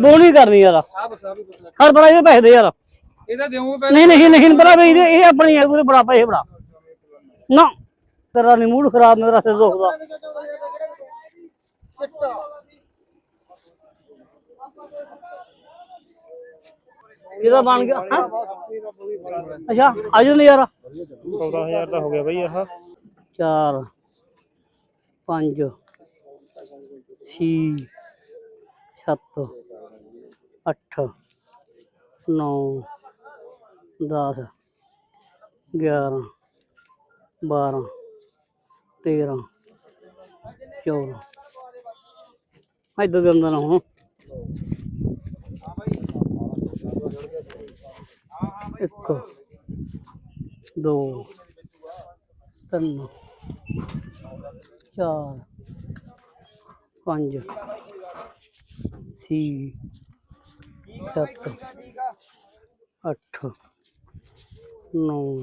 ਬੋਲੀ ਕਰਨੀ ਯਾਰ। ਹਰ ਬਸ ਬੜਾ ਇਹ ਪੈਸੇ ਦੇ ਯਾਰ। ਇਹਦਾ ਦੇਵਾਂ ਪੈਸੇ ਨਹੀਂ ਨਹੀਂ ਨਹੀਂ ਬੜਾ ਬਈ ਇਹ ਆਪਣੀ ਹੈ ਬੜਾ ਪੈਸੇ ਬੜਾ। ਨਾ ਤੇਰਾ ਨਹੀਂ ਮੂਡ ਖਰਾਬ ਮੇਰਾ ਸਿਰ ਦੁਖਦਾ ਇਹਦਾ ਬਣ ਗਿਆ ਅੱਛਾ ਆਜੋ ਨਜ਼ਾਰਾ। 14000 ਦਾ ਹੋ ਗਿਆ ਬਈ ਆਹ 4 5 6 7 8 9 10 11 12 13 14 ਇਦਾਂ ਦੇ ਅੰਦਰ ਹੁਣ ਇੱਕ, ਦੋ, ਤਿੰਨ, ਚਾਰ, ਪੰਜ, ਛੇ, ਸੱਤ, ਅੱਠ, ਨੌ,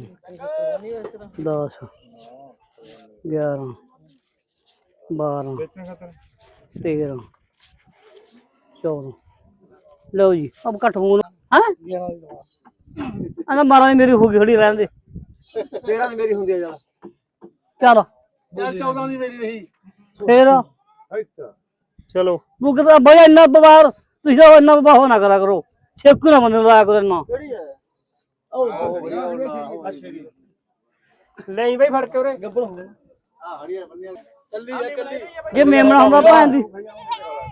ਦਸ, ਗਿਆਰਾਂ, ਬਾਰਾਂ, ਤੇਰਾਂ, ਚੌਦਾਂ। ਲਓ ਜੀ ਅਬ ਘੱਟ ਫੋਨ ਹੈ? ਆਂਦਾ ਮਾਰਾਂ ਦੀ ਮੇਰੀ ਹੋ ਗਈ ਖੜੀ ਰਹਿਣ ਦੇ। ਤੇਰਾ ਨਹੀਂ ਮੇਰੀ ਹੁੰਦੀ ਆ ਜਰਾ ਚੱਲ। ਯਾਰ 14 ਦੀ ਮੇਰੀ ਰਹੀ। ਫੇਰ? ਅੱਛਾ। ਚਲੋ। ਕਿਤਾ ਬਈ ਇੰਨਾ ਬਵਾਰ ਤੁਸੀਂ ਤਾਂ ਇੰਨਾ ਬਵਾਹ ਨਾ ਕਰਾ ਕਰੋ। ਛੇਕੂ ਨਾ ਬੰਦੇ ਨੂੰ ਲਾਇਆ ਕਰੋ ਕਿਹੜੀ ਹੈ ਨਹੀਂ ਬਈ ਫੜ ਕੇ ਉਰੇ। ਆ ਹੜੀਆਂ ਬੰਦੀਆਂ ਕੱਲੀ ਆ ਕੱਲੀ। ਜੇ ਮੇਮਣਾ ਹੁੰਦਾ ਭੈਣ ਦੀ।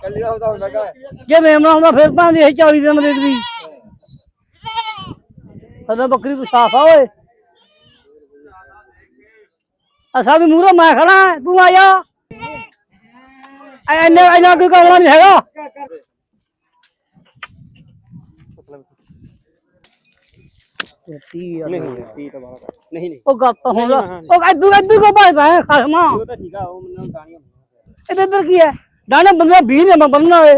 ਕੱਲੀ ਦਾ ਹੁੰਦਾ ਹੁੰਦਾ ਕਾ ਜੇ ਮੇਮਣਾ ਹੁੰਦਾ ਫਿਰ ਭੈਣ ਦੀ ਇਹ 40 ਦਿਨ ਵੇਚਦੀ ਸਦਾ ਬੱਕਰੀ ਤੂੰ ਸਾਫ਼ ਆ ਓਏ। ਅਸਾਂ ਵੀ ਮੂਹਰੇ ਮੈਂ ਖੜਾ ਤੂੰ ਆਇਆ ਐਨੇ ਐਨਾ ਕੋਈ ਕਮਲਾ ਨਹੀਂ ਹੈਗਾ। ਨਹੀਂ ਨਹੀਂ 30 ਤੋਂ ਬਾਅਦ ਨਹੀਂ ਨਹੀਂ। ਉਹ ਗੱਪ ਹੁਣ ਉਹ ਐਦੂ ਐਦੂ ਕੋ ਭਾਈ ਭਾਈ ਖਸਮਾ। ਉਹ ਤਾਂ ਠੀਕ ਆ ਉਹ ਮੈਨੂੰ ਗਾਣੀਆਂ ਇਹਦੇ ਅੰਦਰ ਕੀ ਹੈ? ਡਾਣੇ ਬੰਦੇ 20 ਨੇ ਮੈਂ ਬੰਨਣਾ ਓਏ।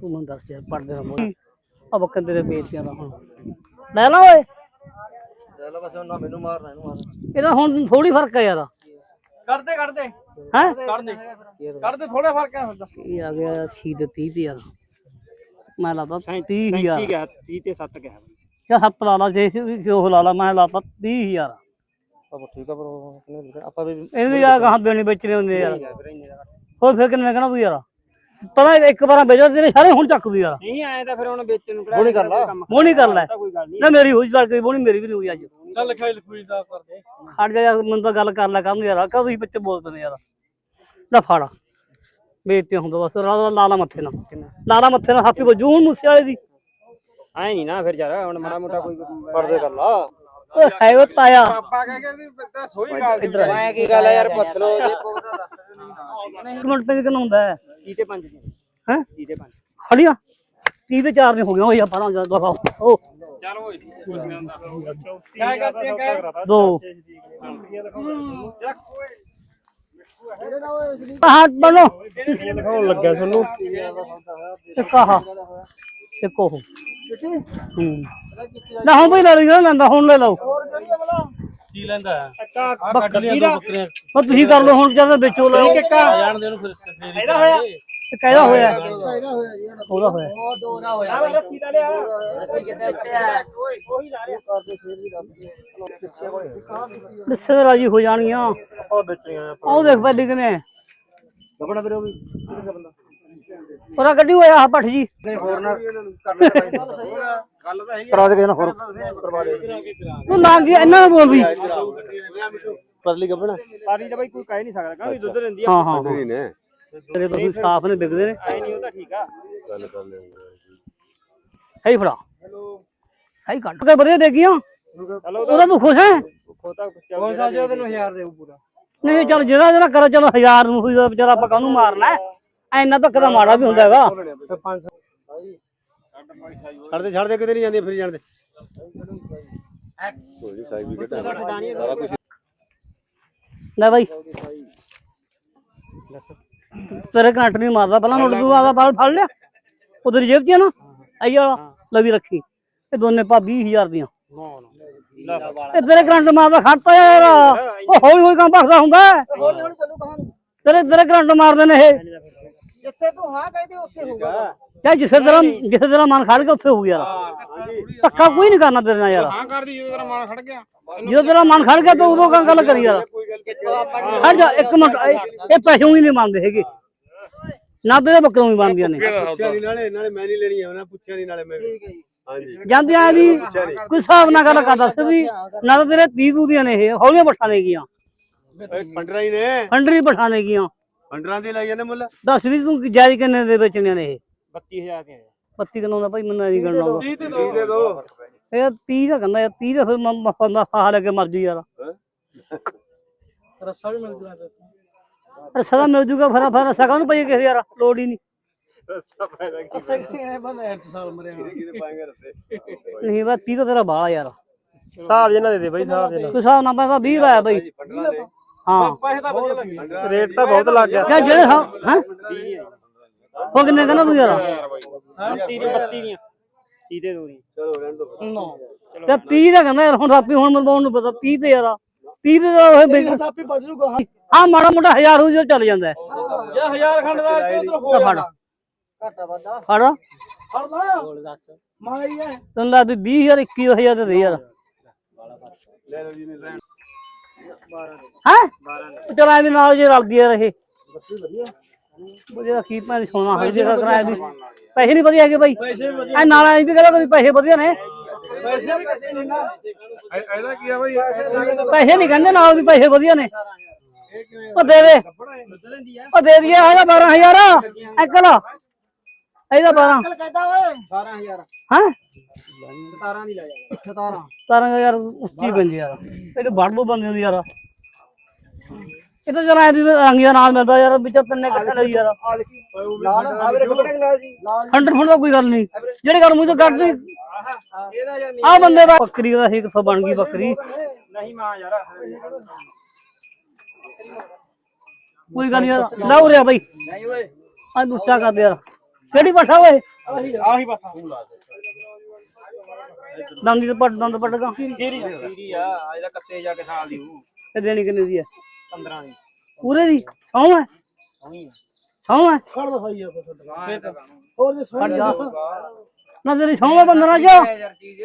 ਤੂੰ ਮੈਨੂੰ ਦੱਸ ਯਾਰ ਪੜਦੇ ਨਾ ਮੋੜ। ਆ ਬੱਕਰ ਤੇਰੇ ਵੇਚਿਆ ਦਾ ਹੁਣ। ਲੈ ਲਾ ਓਏ। ਚਲੋ ਬਸ ਉਹਨਾਂ ਮੈਨੂੰ ਮਾਰਨਾ ਇਹਨੂੰ ਮਾਰ। ਇਹਦਾ ਹੁਣ ਥੋੜੀ ਫ਼ਰਕ ਹੈ ਯਾਰ। ਕਰਦੇ ਕਰਦੇ। ਹੈ? ਕਰਦੇ। ਕਰਦੇ ਥੋੜਾ ਫ਼ਰਕ ਹੈ ਹੁੰਦਾ ਇਹ ਆ ਗਿਆ? ਸੀ ਦੇ 30 ਤੇ ਯਾਰ। ਮੈਂ ਲਾਤਾ 30000 ਠੀਕ ਹੈ 30 ਤੇ 7 ਗਿਆ ਜਾਂ ਹੱਥ ਲਾ ਲਾ ਜੇ ਕਿ ਉਹ ਲਾ ਲਾ ਮੈਂ ਲਾਤਾ 30000 ਆਪਾਂ ਠੀਕ ਆ ਪਰ ਆਪਾਂ ਵੀ ਇਹਨੂੰ ਯਾਰ ਕਹਾਂ ਦੇਣੀ ਵੇਚਣੇ ਹੁੰਦੇ ਯਾਰ। ਹੋਰ ਫਿਰ ਕਿੰਨੇ ਕਹਿਣਾ ਤੂੰ ਯਾਰ? ਪਤਾ ਇੱਕ ਵਾਰਾਂ ਵੇਚਦਾ ਤੇਰੇ ਸਾਰੇ ਹੁਣ ਚੱਕ ਦੂ ਯਾਰ ਨਹੀਂ ਆਏ ਤਾਂ ਫਿਰ ਹੁਣ ਵੇਚਣ ਨੂੰ ਨਹੀਂ ਕਰ ਲਾ। ਮੋਣੀ ਕਰ ਲੈ। ਕੋਈ ਗੱਲ ਨਹੀਂ। ਨਾ ਮੇਰੀ ਹੋਈ ਚੱਲ ਗਈ ਬੋਣੀ ਮੇਰੀ ਵੀ ਨਹੀਂ ਹੋਈ ਅੱਜ। ਚੱਲ ਲਿਖਾਈ ਲਿਖੂਈ ਦਾ ਕਰਦੇ ਹਟ ਜਾ ਯਾਰ ਮੈਨੂੰ ਤਾਂ ਗੱਲ ਕਰ ਲੈ ਕੰਮ ਯਾਰ ਕਾ ਤੁਸੀਂ ਬੱਚੇ ਬੋਲਦੇ ਨੇ ਯਾਰ। ਲੈ ਫੜ। ਬੇਇੱਜ਼ਤੀ ਹੁੰਦਾ ਬਸ ਲਾ ਲਾ ਲਾ ਮੱਥੇ ਨਾਲ। ਲਾਲਾ ਮੱਥੇ ਨਾਲ ਹਾਪੀ ਵੱਜੂ ਹੁਣ ਮੂਸੇ ਵਾਲੇ ਦੀ। ਆਏ ਨਹੀਂ ਨਾ ਫਿਰ ਯਾਰ ਹੁਣ ਮਾੜਾ ਮੋਟਾ ਕੋਈ ਪਰਦੇ ਕਰ ਲਾ। ਓਏ ਹੈ ਉਹ ਤਾਇਆ। ਪਾਪਾ ਕਹਿ ਕੇ ਵੀ ਬੰਦਾ ਸੋਈ ਗੱਲ ਆ। ਮੈਂ ਕੀ ਗੱਲ ਹੈ ਯਾਰ ਪੁੱਛ ਲੋ ਇੱਕ ਮਿੰਟ ਤੇ ਕਿੰਨਾ ਹੁੰਦਾ ਹੈ। 30 ਤੇ 5 ਨੇ ਹੈ 30 ਤੇ 5 ਖੜੀਆਂ 30 ਤੇ 4 ਨੇ ਹੋ ਗਿਆ ਓਏ ਯਾਰ ਬਾਰਾਂ ਜਿਆਦਾ ਖਾਓ ਚਲ ਹੋਈ ਕਿਆ ਕਰਤੇ ਕਹੇ ਦੋ हाथ बनो लग गया सुनो कहा देखो ना हो भाई ले लो ना हूँ ले लो ਕੀ ਲੈਂਦਾ? ਬੱਕਰੀ ਦਾ ਉਹ ਤੁਸੀਂ ਕਰ ਲਓ ਹੁਣ ਜਦ ਵੇਚੋ ਲਓ। ਜਾਣ ਦੇ ਉਹਨੂੰ ਫਿਰ ਇਹਦਾ ਹੋਇਆ। ਕਾਹਦਾ ਹੋਇਆ। ਇਹਦਾ ਹੋਇਆ ਜੀ ਉਹਦਾ ਹੋਇਆ। ਉਹ ਦੋ ਦਾ ਹੋਇਆ। ਰੱਸੀ ਦਾ ਲਿਆ। ਰੱਸੀ ਕਿਤੇ ਉੱਤੇ ਹੈ ਉਹੀ ਲਾ ਰਿਹਾ ਕਰਦੇ ਸ਼ੇਰ ਦੀ ਰੱਬ ਪਿੱਛੇ ਰਾਜੀ ਹੋ ਜਾਣਗੀਆਂ। ਉਹ ਬੱਚੀਆਂ ਉਹ ਦੇਖ ਪਹਿਲੀ ਕਿਨੇ ਗੱਬਣਾ ਵੀਰੇ ਉਹ ਵੀ। ਕਿਹਦਾ ਬੰਦਾ? ਉਹਦਾ ਗੱਡੀ ਹੋਇਆ ਆ ਪੱਠ ਜੀ। ਨਹੀਂ ਹੋਰ ਨਾ। ਕਰਨਾ ਗੱਲ ਤਾਂ ਹੈਗੀ ਕਰਾ ਦੇ ਨਾ ਹੋਰ ਕਰਵਾ ਦੇ। ਤੂੰ ਇਹਨਾਂ ਨੂੰ ਬੋਲ ਵੀ ਪਰਲੀ ਗੱਬਣਾ ਸਾਰੀ ਤਾਂ ਬਾਈ ਕੋਈ ਕਹਿ ਨਹੀਂ ਸਕਦਾ ਕਹਿੰਦਾ ਦੁੱਧ ਦਿੰਦੀ ਆ। ਹਾਂ ਹਾਂ ਹਾਂ। ਨੇ। ਤੇਰੇ ਬਸੂ ਸਾਫ਼ ਨੇ ਵਿਕਦੇ ਨੇ। ਐ ਨਹੀਂ ਉਹ ਤਾਂ ਠੀਕ ਆ। ਗੱਲ ਕਰ ਲੈ ਹੈ ਫੜਾ ਹੈ ਕੱਟ ਕੇ ਵਧੀਆ ਦੇ ਗਿਆ ਚਲੋ ਉਹਦਾ ਤੂੰ ਖੁਸ਼ ਹੈ? ਕੌਣ ਸਾ ਜੋ ਤੈਨੂੰ 1000 ਦੇਉ ਪੂਰਾ? ਨਹੀਂ ਚੱਲ ਜਿਹੜਾ ਜਿਹੜਾ ਕਰੋ ਚਲੋ ਹਜ਼ਾਰ ਨੂੰ ਹੋਈ ਦਾ ਵਿਚਾਰਾ ਆਪਾਂ ਕਾਹਨੂੰ ਮਾਰਨਾ ਹੈ? ਐਨਾ ਧੱਕ ਦਾ ਮਾੜਾ ਵੀ ਹੁੰਦਾ ਹੈਗਾ। ਛੱਡ ਦੇ ਛੱਡ ਦੇ ਕਿਤੇ ਨਹੀਂ ਜਾਂਦੀ ਫਿਰ ਜਾਣ ਦੇ। ਕੋਈ ਸਾਈ ਵੀ ਘਟਾ ਸਾਰਾ ਕੁਝ ਲੈ ਬਾਈ। ਤੇਰੇ ਘੰਟ ਨਹੀਂ ਮਾਰਦਾ ਪਹਿਲਾਂ ਨੋਟ ਦੂ ਆਦਾ ਫੜ ਫੜ ਲਿਆ ਉਧਰ ਜੇਬ 'ਚ ਨਾ ਆਈ ਵਾਲਾ ਲਵੀ ਰੱਖੀ। ਇਹ ਦੋਨੇ ਪਾ 20000 ਦੀਆਂ। ਨਾ ਨਾ ਇਹ ਤੇਰੇ ਕਰੰਟ ਮਾਰਦਾ ਖੜਤਾ ਯਾਰ। ਉਹ ਹੌਲੀ ਹੌਲੀ ਕੰਮ ਭਖਦਾ ਹੁੰਦਾ। ਤੇਰੇ ਤੇਰੇ ਕਰੰਟ ਮਾਰਦੇ ਨੇ ਇਹ। ਜਿੱਥੇ ਤੂੰ ਹਾਂ ਕਹਿੰਦੇ ਉੱਥੇ ਹੋਊਗਾ ਚਾਹੇ ਜਿਸੇ ਤੇਰਾ ਜਿਸੇ ਤੇਰਾ ਮਨ ਖੜ ਗਿਆ ਉੱਥੇ ਹੋਊ ਯਾਰ। ਧੱਕਾ ਕੋਈ ਨਹੀਂ ਕਰਨਾ ਤੇਰੇ ਨਾਲ ਯਾਰ। ਹਾਂ ਕਰਦੀ ਜਦੋਂ ਤੇਰਾ ਮਾਨ ਖੜ ਗਿਆ। ਜਦੋਂ ਤੇਰਾ ਮਨ ਖੜ ਗਿਆ ਤਾਂ ਉਦੋਂ ਕੰਮ ਗੱਲ ਕਰੀ ਯਾਰ। ਖੜ ਜਾ ਇੱਕ ਮਿੰਟ ਇਹ- ਇਹ ਪੈਸੇ ਹੀ ਨਹੀਂ ਮੰਨਦੇ ਹੈਗੇ। ਨਾ ਤੇਰੇ ਬੱਕਰੋਂ ਵੀ ਮੰਨਦੀਆਂ ਨੇ। ਪੁੱਛਿਆ ਨਹੀਂ ਨਾਲੇ ਨਾਲੇ ਮੈਂ ਨਹੀਂ ਲੈਣੀ ਉਹਨਾਂ ਪੁੱਛਿਆ ਨਹੀਂ ਨਾਲੇ ਮੈਂ। ਠੀਕ ਹੈ ਜੀ। ਹਾਂਜੀ। ਜਾਂਦਿਆਂ ਦੀ ਕੋਈ ਹਿਸਾਬ ਨਾਲ ਗੱਲ ਕਰ ਦੱਸ ਵੀ ਨਾ ਤਾਂ ਤੇਰੇ 30 ਤੂ ਦੀਆਂ ਨੇ ਇਹ ਹੌਲੀਆਂ ਪੱਠਾਂ ਨੇ ਗੀਆਂ। ਪੰਡਰਾ ਹੀ ਨੇ? ਹੰਡਰੀ ਪੱਠਾਂ ਨੇ ਗੀਆਂ। ਪੰਡਰਾਂ ਦੀ ਲਾਈ ਜਾਂਦੇ ਮੁੱਲ? ਦੱਸ ਵੀ ਤੂੰ ਜਾਇਜ਼ ਕਿੰਨੇ ਦੇ ਵੇਚਣੀਆਂ ਨੇ ਇਹ? 32000 ਦੀਆਂ ਪੱਤੀ ਕਿੰਨਾ ਦਾ ਭਾਈ? ਮੈਨੂੰ ਨਹੀਂ ਗਣਨਾ ਆਉਂਦਾ। ਦੇ ਦੋ। ਇਹ 30 ਦਾ ਕਹਿੰਦਾ ਯਾਰ 30 ਦਾ ਫਿਰ ਮਫਾ ਦਾ ਫਾਹ ਲੈ ਕੇ ਮਰ ਜੂ ਯਾਰ। ਰੱਸਾ ਵੀ ਮਿਲ ਜੂਗਾ ਰਸਾ ਦਾ ਮਿਲ ਜੂਗਾ ਫਿਰ ਫਿਰ ਰਸਾ ਕਾਹਨੂੰ ਪਈ ਕਿਸੇ ਯਾਰ? ਲੋੜ ਹੀ ਨਹੀਂ। ਰੱਸਾ ਫਾਇਦਾ ਕੀ ਅਸਾਂ ਕਿਹਨੇ ਬੰਦਾ ਐਟ ਸਾਲ ਮਰਿਆ ਕਿਹਦੇ ਪਾਏਗਾ ਰੱਸੇ? ਨਹੀਂ ਬਸ 30 ਤਾਂ ਤੇਰਾ ਬਾਲਾ ਯਾਰ। ਹਿਸਾਬ ਜਿੰਨਾ ਦੇ ਦੇ ਬਾਈ ਹਿਸਾਬ ਜਿੰਨਾ। ਕੋਈ ਹਿਸਾਬ ਨਾਲ ਪੈਸਾ 20 ਦਾ ਆਇਆ ਬਈ। ਦੇ। ਹਾਂ। ਪੈਸੇ ਤਾਂ ਵਧੀਆ ਲੱਗੇ। ਰੇਟ ਤਾਂ ਬਹੁਤ ਲੱਗ ਗਿਆ। ਕਿਆ ਜਿਹੜੇ ਹਾਂ ਹੈਂ? ਉਹ ਕਿੰਨੇ ਕਹਿੰਦਾ ਤੂੰ ਯਾਰ? 32 ਦੀਆਂ 32 ਦੀਆਂ। 30 ਦੇ ਦੋ ਦੀਆਂ। ਚਲੋ ਰਹਿਣ ਦੋ ਨੋ। ਤੇ 30 ਦਾ ਕਹਿੰਦਾ ਯਾਰ ਹੁਣ ਰਾਪੀ ਹੁਣ ਮਰਵਾਉਣ ਨੂੰ ਪਤਾ 30 ਤੇ ਯਾਰ 30 ਤੇ ਤਾਂ ਉਹ ਬਿਕ- ਤਾਂ ਆਪੇ ਬਚ ਜੂਗਾ ਹਾਂ। ਮਾੜਾ ਮੋਟਾ ਹਜ਼ਾਰ ਹੋ ਜੋ ਚੱਲ ਜਾਂਦਾ ਹੈ। ਜੇ ਹਜ਼ਾਰ ਖੰਡ ਦਾ ਉਧਰ ਹੋ ਤਾਂ ਫੜ। ਜਾਣਾ ਘਾਟਾ ਵਾਦਾ ਫੜ। ਫੜ ਲਾ। ਮਾਰੀ ਹੈ। ਤੈਨੂੰ ਲਾ ਵੀ 20000 21000 ਦੇ ਦੇ ਯਾਰ। ਲੈ ਲਓ ਜੀ ਨੇ ਰਹਿਣ ਹੈ? ਚਲ ਐਵੇਂ ਨਾਲ ਜੇ ਰਲਦੀ ਯਾਰ ਇਹ। ਵਧੀਆ। ਕੀ ਮੈਂ ਸੋਨਾ ਹੈ ਜਿਹੜਾ ਕਰਾਇਆ ਵੀ ਪੈਸੇ ਨਹੀਂ ਵਧੀਆ ਹੈਗੇ ਬਾਈ। ਐ ਨਾਲ ਐਂ ਵੀ ਕਹਿੰਦਾ ਕੋਈ ਪੈਸੇ ਵਧੀਆ ਨੇ। ਪੈਸੇ ਨਹੀਂ ਨਾ ਇਹਦਾ ਕੀ ਆ ਬਾਈ? ਪੈਸੇ ਨਹੀਂ ਕਹਿੰਦੇ ਨਾਲ ਵੀ ਪੈਸੇ ਵਧੀਆ ਨੇ। ਉਹ ਦੇ ਦੇ। ਉਹ ਦੇ ਦਈਏ ਇਹਦਾ 12000 ਐਕਲ ਇਹਦਾ 12 ਚੱਲ ਕਹਿੰਦਾ ਓਏ। 12000 ਹਾਂ? 17 ਦੀ ਲੈ ਜਾ। 17 ਤਾਰਾਂ ਯਾਰ ਉੱਚੀ ਬੰਦੇ ਯਾਰ। ਇਹਦੇ ਵੜ ਲੋ ਬੰਦੇ ਯਾਰ। ਇਹ ਤਾਂ ਜਰਾ ਇਹਦੀ ਰੰਗੀਆਂ ਨਾਲ ਮਿਲਦਾ ਯਾਰ ਵਿੱਚ ਤਿੰਨੇ ਇਕੱਠੇ ਲਈ ਯਾਰ। ਆ ਦੇਖੀ ਲਾਲ ਆ ਮੇਰੇ ਕੱਪੜੇ ਲਾ ਜੀ ਲਾਲ 100 ਫੁੱਟ ਦਾ ਕੋਈ ਗੱਲ ਨਹੀਂ। ਜਿਹੜੀ ਗੱਲ ਮੂੰਹ ਤੋਂ ਕੱਢ ਨਹੀਂ ਆ ਬੰਦੇ ਦਾ ਬੱਕਰੀ ਦਾ ਸੀ ਕਿੱਥੋਂ ਬਣ ਗਈ ਬੱਕਰੀ। ਨਹੀਂ ਮਾਂ ਯਾਰ। ਕੋਈ ਗੱਲ ਨਹੀਂ ਯਾਰ। ਲੈ ਉਰਿਆ ਬਈ। ਨਹੀਂ ਓਏ। ਆ ਦੁੱਟਾ ਕਰ ਦੇ ਯਾਰ। ਕਿਹੜੀ ਪੱਠਾ ਓਏ? ਆਹੀ ਬਸ ਦੰਦੀ ਤੇ ਪੱਟ ਦੰਦ ਪੱਟ ਗਾ। ਕੀਰੀ ਆ ਆ। ਜਿਹੜਾ ਕੱਤੇ ਜਾ ਕੇ ਸਾਲ ਦੀ ਉਹ ਇਹ ਦੇਣੀ ਕਿੰਨੇ ਦੀ ਹੈ 15 ਦੀ। ਪੂਰੇ ਦੀ? ਸੌਂ ਹੈ ਸੌਂ ਹੈ ਫੜ ਦਾ ਸਹੀ ਆ ਫਿਰ ਤਾਂ ਹੋਰ ਜੇ ਫੜ ਸੋਹਣੇ ਜਾ। ਨਾ ਤੇਰੀ ਸੌਂ ਹੈ 15 ਚ। ਯਾਰ ਚੀਜ਼।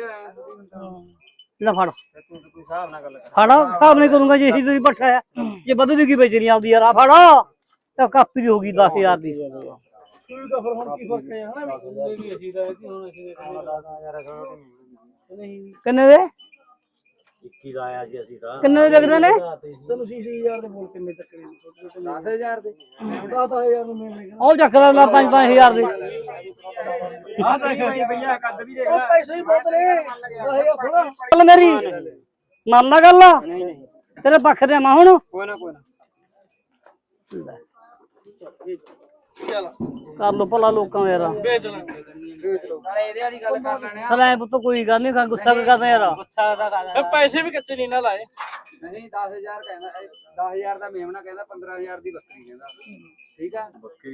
ਲੈ ਫੜ। ਤੂੰ ਕੋਈ ਹਿਸਾਬ ਨਾਲ ਗੱਲ ਕਰ। ਫੜ ਹਿਸਾਬ ਨਹੀਂ ਕਰੂੰਗਾ ਜੇ ਇਹੀ ਤੇਰੀ ਪੱਠਾ ਹੈ। ਜੇ ਵੱਧ ਦੀ ਕੀ ਵੇਚਣੀ ਆਉਂਦੀ ਯਾਰ। ਆ ਫੜ। ਤਾਂ ਕਾਪੀ ਦੀ ਹੋ ਗਈ 10000 ਦੀ। ਕੋਈ ਤਾਂ ਫਿਰ ਹੁਣ ਕੀ ਫ਼ਰਕ ਹੈ ਹਨਾ ਵੀ ਅਸੀਂ ਤਾਂ ਹੁਣ ਅਸੀਂ ਕਿੰਨੇ ਦੇ? 21 ਦਾ ਆਇਆ ਜੀ ਅਸੀਂ ਤਾਂ। ਕਿੰਨੇ ਦੇ ਵਿਕਦੇ ਨੇ ਤੈਨੂੰ 60000 ਦੇ ਬੋਲ ਕਿੰਨੇ ਚੱਕਰੇ 10000 ਦੇ। 10000 ਨੂੰ ਮਿਲਣੇ ਉਹ ਚੱਕ ਲੈ 5-5000 ਦੇ। ਆ ਤਾਂ ਭਈਆ ਕੱਦ ਵੀ ਦੇਖ ਪੈਸੇ ਹੀ ਬਹੁਤ ਨੇ। 10000 ਥੋੜਾ ਗੱਲ ਮੇਰੀ ਮੰਨ ਲਾ ਗੱਲ। ਤੇਰੇ ਪੱਖ ਤੇ ਮੈਂ ਹੁਣ। ਕੋਈ ਨਾ ਕੋਈ ਨਾ। ਚੱਲ। ਕਰ ਲੋ ਭਲਾ ਲੋਕਾਂ ਦਾ ਯਾਰ। ਵੇਚ ਲਾਂਗੇ ਨਾਲੇ ਇਹਦੇ ਵਾਲੀ ਗੱਲ ਕਰ ਲੈਣੇ ਸਰ ਐ ਪੁੱਤ ਕੋਈ ਗੱਲ ਨਹੀਂ ਗੁੱਸਾ ਵੀ ਕਰਦਾ ਯਾਰ? ਗੁੱਸਾ ਦਾ ਕਰ ਇਹ ਪੈਸੇ ਵੀ ਕੱਚੇ ਨਹੀਂ ਨਾ ਲਾਏ। ਨਹੀਂ 10000 ਕਹਿੰਦਾ 10000 ਦਾ ਮੇਮਣਾ ਕਹਿੰਦਾ 15000 ਦੀ ਬੱਕਰੀ ਕਹਿੰਦਾ। ਠੀਕ ਆ?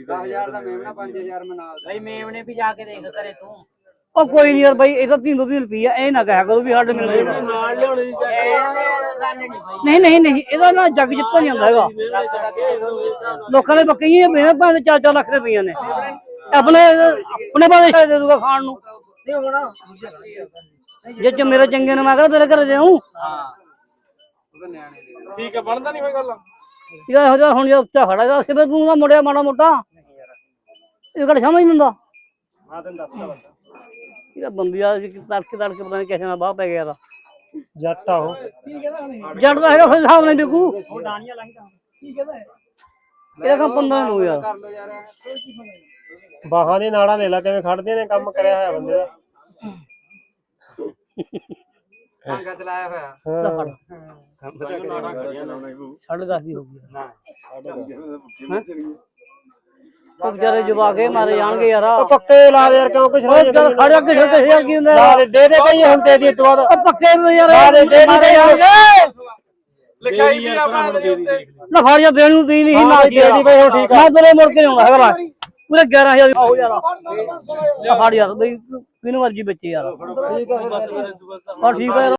10000 ਦਾ ਮੇਮਣਾ 5000 ਮੈਂ ਨਾਲ ਬਈ ਮੇਮਣੇ ਵੀ ਜਾ ਕੇ ਦੇਖ ਕਰੇ ਤੂੰ। ਉਹ ਕੋਈ ਨਹੀਂ ਯਾਰ ਬਾਈ ਇਹ ਤਾਂ 300 ਦੀ ਰੁਪਈਆ ਇਹ ਨਾ ਕਹਿਆ ਕਰੋ ਵੀ ਸਾਡੇ ਮਿਲ ਗਏ ਨਾਲ ਲਿਆਉਣੇ ਦੀ ਨਹੀਂ ਨਹੀਂ ਨਹੀਂ ਇਹਦਾ ਨਾ ਜੱਗ ਜਿੱਤੋਂ ਨਹੀਂ ਹੁੰਦਾ ਹੈਗਾ। ਲੋਕਾਂ ਦੇ ਬੱਕਰੀਆਂ ਮੇਰੇ ਭਾਵੇਂ 4-4 ਲੱਖ ਦੇ ਪਈਆਂ ਨੇ। ਆਪਣੇ ਆਪਣੇ ਪਾਸੇ ਦੇ ਦੂਗਾ ਖਾਣ ਨੂੰ। ਨਹੀਂ ਹੋਣਾ ਜੇ ਚ ਮੇਰੇ ਚੰਗੇ ਨੇ ਮੈਂ ਤੇਰੇ ਘਰੇ ਜਾਉਂ ਠੀਕ ਹੈ ਬਣਦਾ ਨਹੀਂ ਕੋਈ ਗੱਲ। ਇਹਦਾ ਇਹੋ ਜਿਹਾ ਹੁਣ ਜੇ ਉੱਚਾ ਖੜਾ ਹੈਗਾ ਸਿਵੇ ਤੂੰ ਦਾ ਮੁੜਿਆ ਮਾੜਾ ਮੋਟਾ। ਇਹ ਕਿਹੜਾ ਸਮਝ ਨਹੀਂ ਦਿੰਦਾ। ਮੈਂ ਤੈਨੂੰ ਦੱਸਦਾ ਬੰਦਾ। ਇਹਦਾ ਬੰਦਿਆ ਤੜਕੇ ਤੜਕੇ ਪਤਾ ਨਹੀਂ ਕਿਸੇ ਨਾਲ ਬਾਹ ਪੈ ਗਿਆ ਦਾ ਜੱਟ ਆ ਉਹ। ਜੱਟ ਦਾ ਹੈਗਾ ਫਿਰ ਹਿਸਾਬ ਨਹੀਂ ਬਿਕੂ ਉਹ ਡਾਣੀਆਂ ਲੰਘਦਾ ਕੀ ਕਹਿੰਦਾ ਹੈ? ਇਹਦਾ ਕੰਮ 15 ਨੂੰ ਯਾਰ। ਕਰ ਲੋ ਯਾਰ। ਬਾਹਾਂ ਦੇ ਨਾੜਾਂ ਦੇ ਲਾ ਕਿਵੇਂ ਖੜਦੀਆਂ ਨੇ ਕੰਮ ਕਰਿਆ ਹੋਇਆ ਬੰਦੇ ਦਾ। ਅੰਗਾ ਚਲਾਇਆ ਹੋਇਆ। ਫੜ ਕੰਮ ਨਾੜਾਂ ਖੜੀਆਂ ਨਾ ਸਾਢੇ ਦਸ ਦੀ ਹੋ ਗਈ। ਉਹ ਵਿਚਾਰੇ ਜਵਾ ਕੇ ਮਾਰੇ ਜਾਣਗੇ ਯਾਰ। ਉਹ ਪੱਕੇ ਲਾ ਦੇ ਯਾਰ ਕਿਉਂ ਕੁਛ ਗੱਲ ਖੜਿਆ ਕਿਸੇ ਤੇ ਹਜ਼ਾਰ ਕੀ ਹੁੰਦਾ। ਲਾ ਦੇ ਦੇ ਦੇ ਕਈ ਹੁਣ ਦੇ ਦੀ ਤੋਂ ਬਾਅਦ ਉਹ ਪੱਕੇ ਨੂੰ ਯਾਰ। ਲਾ ਦੇ ਦੇ ਦੀ ਜਾਣਗੇ ਲਿਖਾਈ ਵੀ ਆਪਾਂ ਦੇ ਉੱਤੇ। ਨਾ ਫੜ ਜਾ ਦੇਣ ਨੂੰ ਦੀ ਨਹੀਂ ਨਾ ਦੇ ਦੀ ਬਈ ਹੁਣ ਠੀਕ ਆ। ਮੈਂ ਤੇਰੇ ਮੁੜ ਕੇ ਆਉਂਦਾ ਹੈਗਾ ਪੂਰੇ 11000 ਦੀ ਆਹੋ ਯਾਰ। ਆ ਫੜ ਯਾਰ ਬਈ ਕਿਹਨੂੰ ਮਰਜ਼ੀ ਬੱਚੇ ਯਾਰ। ਠੀਕ ਹੈ ਫਿਰ ਹਾਂ ਠੀਕ ਹੈ ਯਾਰ।